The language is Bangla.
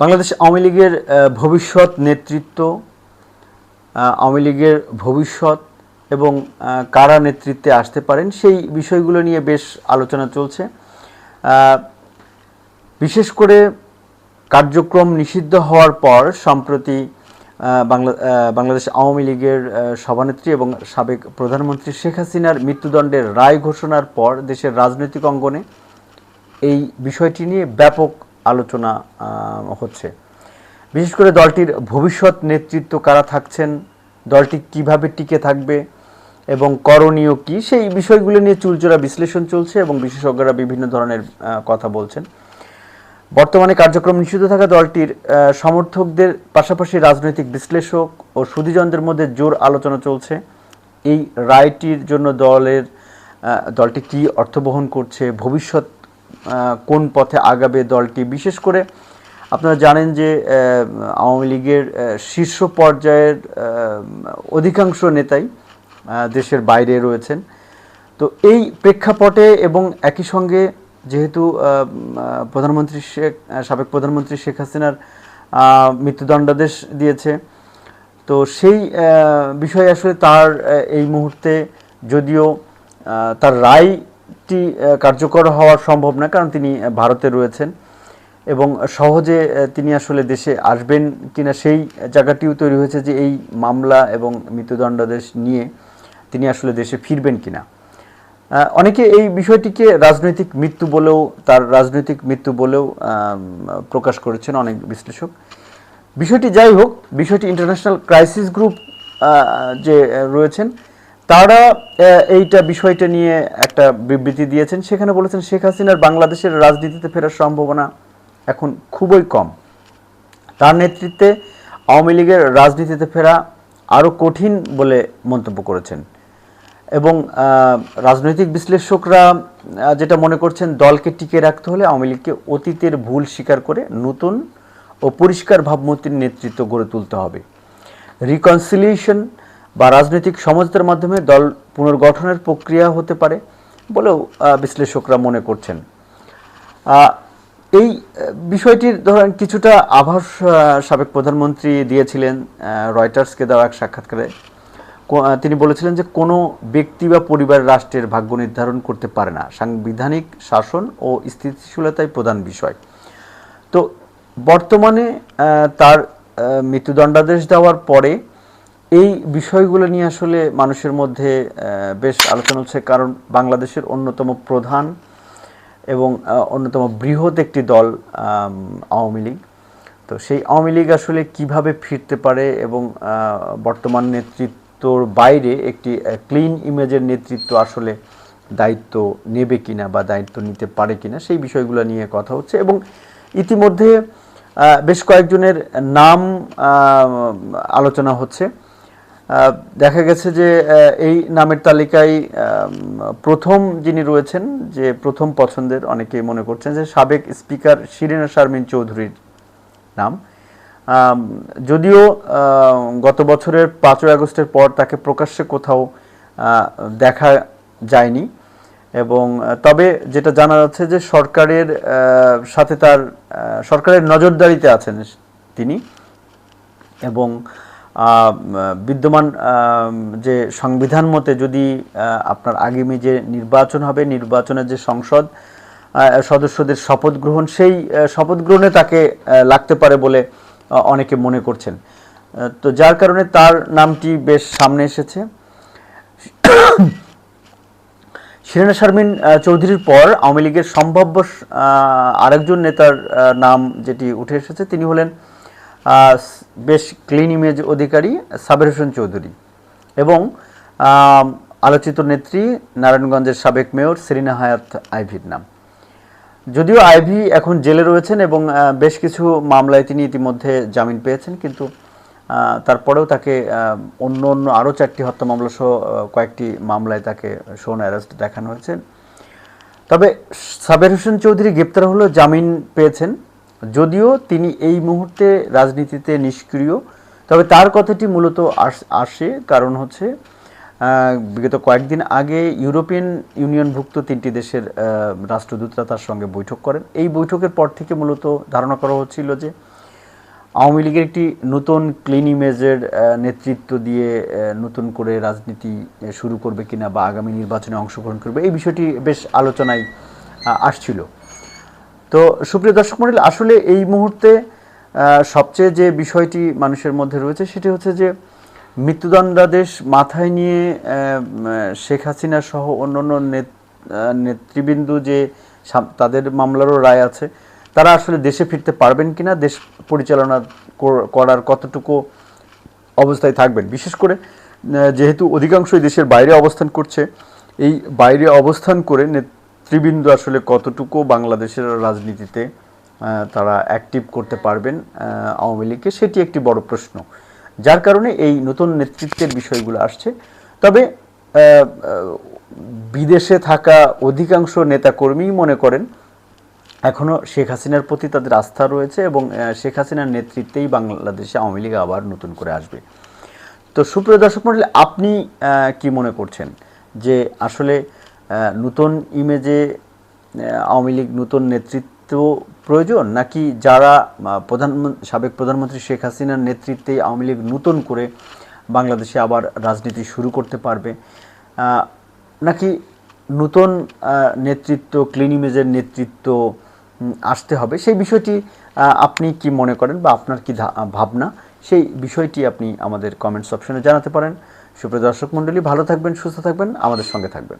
বাংলাদেশ আওয়ামী লীগের ভবিষ্যৎ নেতৃত্ব আওয়ামী লীগের ভবিষ্যৎ এবং কারা নেতৃত্বে আসতে পারেন সেই বিষয়গুলো নিয়ে বেশ আলোচনা চলছে। বিশেষ করে কার্যক্রম নিষিদ্ধ হওয়ার পর সম্প্রতি বাংলা বাংলাদেশ আওয়ামী লীগের সভানেত্রী এবং সাবেক প্রধানমন্ত্রী শেখ হাসিনার মৃত্যুদণ্ডের রায় ঘোষণার পর দেশের রাজনৈতিক অঙ্গনে এই বিষয়টি নিয়ে ব্যাপক আলোচনা হচ্ছে। বিশেষ করে দলটির ভবিষ্যৎ নেতৃত্ব কারা থাকছেন, দলটি কীভাবে টিকে থাকবে এবং করণীয় কি, সেই বিষয়গুলো নিয়ে চুলচোরা বিশ্লেষণ চলছে এবং বিশেষজ্ঞরা বিভিন্ন ধরনের কথা বলছেন। বর্তমানে কার্যক্রম নিষিদ্ধ থাকা দলটির সমর্থকদের পাশাপাশি রাজনৈতিক বিশ্লেষক ও সুধীজনদের মধ্যে জোর আলোচনা চলছে। এই রায়টির জন্য দলের দলটি কি অর্থ বহন করছে, ভবিষ্যৎ কোন পথে আগাবে দলটি? বিশেষ করে আপনারা জানেন যে আওয়ামী লীগের শীর্ষ পর্যায়ের অধিকাংশ নেতাই দেশের বাইরে রয়েছেন। তো এই প্রেক্ষাপটে এবং একই সঙ্গে যেহেতু প্রধানমন্ত্রী শেখ সাবেক প্রধানমন্ত্রী শেখ হাসিনার মৃত্যুদণ্ডাদেশ দিয়েছে, তো সেই বিষয়ে আসলে তার এই মুহূর্তে যদিও তার রায়টি আহ, কার্যকর হওয়া সম্ভব না কারণ তিনি ভারতে রয়েছেন। এবং সহজে তিনি আসলে দেশে আসবেন কিনা সেই জায়গাটিও তৈরি হয়েছে যে এই মামলা এবং মৃত্যুদণ্ডাদেশ নিয়ে তিনি আসলে দেশে ফিরবেন কিনা। অনেকে এই বিষয়টিকে রাজনৈতিক মৃত্যু বলেও তার রাজনৈতিক মৃত্যু বলেও প্রকাশ করেছেন অনেক বিশ্লেষক। বিষয়টি যাই হোক বিষয়টি ইন্টারন্যাশনাল ক্রাইসিস গ্রুপ যে রয়েছেন তারা এইটা বিষয়টা নিয়ে একটা বিবৃতি দিয়েছেন। সেখানে বলেছেন, শেখ হাসিনার বাংলাদেশের রাজনীতিতে ফেরার সম্ভাবনা এখন খুবই কম। তার নেতৃত্বে আওয়ামী লীগের রাজনীতিতে ফেরা আরও কঠিন বলে মন্তব্য করেছেন। এবং রাজনৈতিক বিশ্লেষকরা যেটা মনে করছেন, দলকে টিকে রাখতে হলে আওয়ামী লীগকে অতীতের ভুল স্বীকার করে নতুন ও পরিষ্কার ভাবমূর্তির নেতৃত্ব গড়ে তুলতে হবে। রিকনসিলিয়েশন বা রাজনৈতিক সমঝোতার মাধ্যমে দল পুনর্গঠনের প্রক্রিয়া হতে পারে বলেও বিশ্লেষকরা মনে করছেন। এই বিষয়টির ধরেন কিছুটা আভাস সাবেক প্রধানমন্ত্রী দিয়েছিলেন রয়টার্সকে দেওয়া এক সাক্ষাৎকারে। তিনি বলেছিলেন যে কোনো ব্যক্তি বা পরিবার রাষ্ট্রের ভাগ্য নির্ধারণ করতে পারে না। সাংবিধানিক শাসন ও স্থিতিশীলতাই প্রধান বিষয়। তো বর্তমানে তার মৃত্যুদণ্ডাদেশ দেওয়ার পরে এই বিষয়গুলো নিয়ে আসলে মানুষের মধ্যে বেশ আলোচনা হচ্ছে। কারণ বাংলাদেশের অন্যতম প্রধান এবং অন্যতম বৃহৎ একটি দল আওয়ামী লীগ। তো সেই আওয়ামী লীগ আসলে কীভাবে ফিরতে পারে এবং বর্তমান নেতৃত্বর বাইরে একটি ক্লিন ইমেজের নেতৃত্ব আসলে দায়িত্ব নেবে কিনা বা দায়িত্ব নিতে পারে কিনা, সেই বিষয়গুলো নিয়ে কথা হচ্ছে। এবং ইতিমধ্যে বেশ কয়েকজনের নাম আলোচনা হচ্ছে। দেখা গেছে যে এই নামের তালিকায় প্রথম যিনি রয়েছেন, যে প্রথম পছন্দের অনেকেই মনে করছেন যে সাবেক স্পিকার শিরিনা শারমিন চৌধুরীর নাম। যদিও গত বছরের পাঁচই আগস্টের পর তাকে প্রকাশ্যে কোথাও দেখা যায়নি এবং তবে যেটা জানা যাচ্ছে যে সরকারের সাথে তার সরকারের নজরদারিতে আছেন তিনি এবং বিদ্যমান যে সংবিধান মতে যদি আপনার আগামী যে নির্বাচন হবে, নির্বাচনের যে সংসদ সদস্যদের শপথ গ্রহণ, সেই শপথ গ্রহণে তাকে লাগতে পারে বলে অনেকে মনে করছেন। তো যার কারণে তার নামটি বেশ সামনে এসেছে। শিরিনা শারমিন চৌধুরীর পর আওয়ামী লীগের সম্ভাব্য আরেকজন নেতার নাম যেটি উঠে এসেছে, তিনি হলেন বেশ ক্লিন ইমেজ অধিকারী সাবের হোসেন চৌধুরী এবং আলোচিত নেত্রী নারায়ণগঞ্জের সাবেক মেয়র সেরিনা হায়াত আইভির নাম। যদিও আইভি এখন জেলে রয়েছেন এবং বেশ কিছু মামলায় তিনি ইতিমধ্যে জামিন পেয়েছেন, কিন্তু তারপরেও তাকে অন্য অন্য আরও চারটি হত্যা মামলা সহ কয়েকটি মামলায় তাকে শোন অ্যারেস্ট দেখানো হয়েছে। তবে সাবের হোসেন চৌধুরী গ্রেপ্তার হলেও জামিন পেয়েছেন। যদিও তিনি এই মুহূর্তে রাজনীতিতে নিষ্ক্রিয়, তবে তার কথাটি মূলত আস- কারণ হচ্ছে বিগত কয়েকদিন আগে ইউরোপিয়ান ইউনিয়নভুক্ত তিনটি দেশের রাষ্ট্রদূতরা তার সঙ্গে বৈঠক করেন। এই বৈঠকের পর থেকে মূলত ধারণা করা হচ্ছিল যে, আওয়ামী লীগের একটি নতুন ক্লিন ইমেজের নেতৃত্ব দিয়ে নতুন করে রাজনীতি শুরু করবে কিনা বা আগামী নির্বাচনে অংশগ্রহণ করবে, এই বিষয়টি বেশ আলোচনায় আসছিল। তো সুপ্রিয় দর্শক মন্ডলী, আসলে এই মুহূর্তে সবচেয়ে যে বিষয়টি মানুষের মধ্যে রয়েছে সেটি হচ্ছে যে মৃত্যুদণ্ডাদেশ মাথায় নিয়ে শেখ হাসিনা সহ অন্যান্য নেত- নেতৃবৃন্দু যে তাদের মামলারও রায় আছে, তারা আসলে দেশে ফিরতে পারবেন কিনা, দেশ পরিচালনা করার কতটুকু অবস্থায় থাকবেন? বিশেষ করে যেহেতু অধিকাংশই দেশের বাইরে অবস্থান করছে, এই বাইরে অবস্থান করে নেতৃবৃন্দ আসলে কতটুকু বাংলাদেশের রাজনীতিতে তারা অ্যাক্টিভ করতে পারবেন আওয়ামী লীগকে, সেটি একটি বড় প্রশ্ন। যার কারণে এই নতুন নেতৃত্বের বিষয়গুলো আসছে। তবে বিদেশে থাকা অধিকাংশ নেতাকর্মীই মনে করেন এখনও শেখ হাসিনার প্রতি তাদের আস্থা রয়েছে এবং শেখ হাসিনার নেতৃত্বেই বাংলাদেশে আওয়ামী লীগ আবার নতুন করে আসবে। তো সুপ্রিয় দর্শক মন্ডলী, আপনি কি মনে করছেন? যে আসলে নতুন ইমেজে আওয়ামী লীগ নতুন নেতৃত্ব প্রয়োজন? নাকি যারা প্রধানমন্ত্রী সাবেক প্রধানমন্ত্রী শেখ হাসিনার নেতৃত্বে আওয়ামী লীগ নতুন করে বাংলাদেশে আবার রাজনীতি শুরু করতে পারবে? নাকি নতুন নেতৃত্ব ক্লিন ইমেজের নেতৃত্ব আসতে হবে? সেই বিষয়টি আপনি কি মনে করেন বা আপনার কি ভাবনা? সেই বিষয়টি আপনি আমাদের কমেন্টস অপশনে জানাতে পারেন। সুপ্রিয় দর্শক মণ্ডলী, ভালো থাকবেন, সুস্থ থাকবেন, আমাদের সঙ্গে থাকবেন।